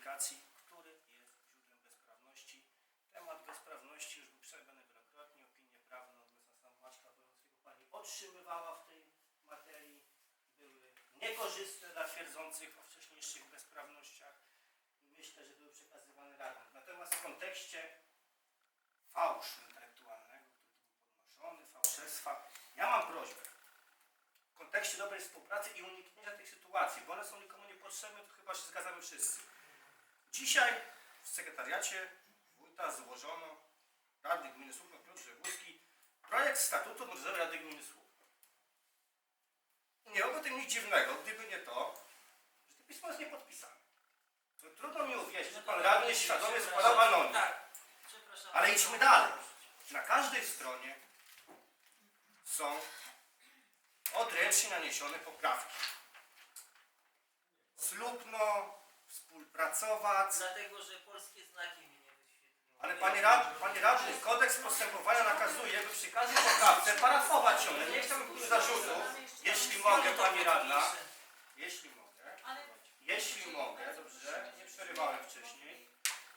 publikacji, który jest źródłem bezprawności. Temat bezprawności już był przerobiony wielokrotnie, prawną obecna sam Maćka Wojewódzkiego Pani otrzymywała w tej materii, były niekorzystne dla twierdzących o wcześniejszych bezprawnościach myślę, że były przekazywane radnym. Natomiast w kontekście fałszu intelektualnego, który tu był podnoszony, fałszerstwa, ja mam prośbę w kontekście dobrej współpracy i uniknięcia tych sytuacji, bo one są nikomu niepotrzebne, to chyba się zgadzamy wszyscy. Dzisiaj w sekretariacie wójta złożono radny gminy Słupno Piotr Żegłuski projekt statutu Młodzieżowej Rady Gminy Słupno. Nie byłoby tym nic dziwnego, gdyby nie to, że to pismo jest niepodpisane. To trudno mi uwierzyć, że pan radny świadomie składał anonim. Tak. Ale idźmy dalej. Na każdej stronie są odręcznie naniesione poprawki. Slupno, współpracować. Dlatego, że polskie znaki mi nie wyświetliło. Ale panie, rad, panie radny, kodeks postępowania nakazuje, by przy każdej poprawce parafować ją. Nie chciałbym tu zarzutów, jeśli mogę, pani radna, jeśli mogę, jeśli mogę, dobrze, nie przerywałem wcześniej,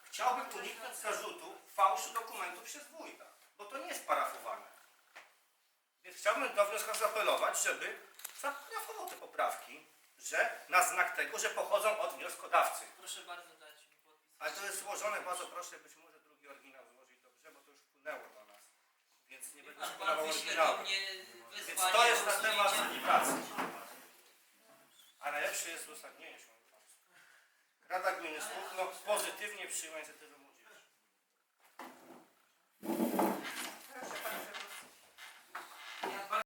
chciałbym uniknąć zarzutu fałszu dokumentu przez wójta, bo to nie jest parafowane. Więc chciałbym do wnioskodawców zaapelować, żeby zaparafował te poprawki, że na znak tego, że pochodzą od wnioskodawcy. Proszę bardzo dać mi podpis. Ale to jest złożone, bardzo proszę, być może drugi oryginał złożyć dobrze, bo to już wpłynęło do nas. Więc nie będę Pan, wyświetlił oryginału. mnie Więc to jest na usunięcia- temat pracy. A najlepsze jest uzasadnienie, szanowni państwo. Rada Gminy Słupno pozytywnie przyjęła inicjatywę młodzieży.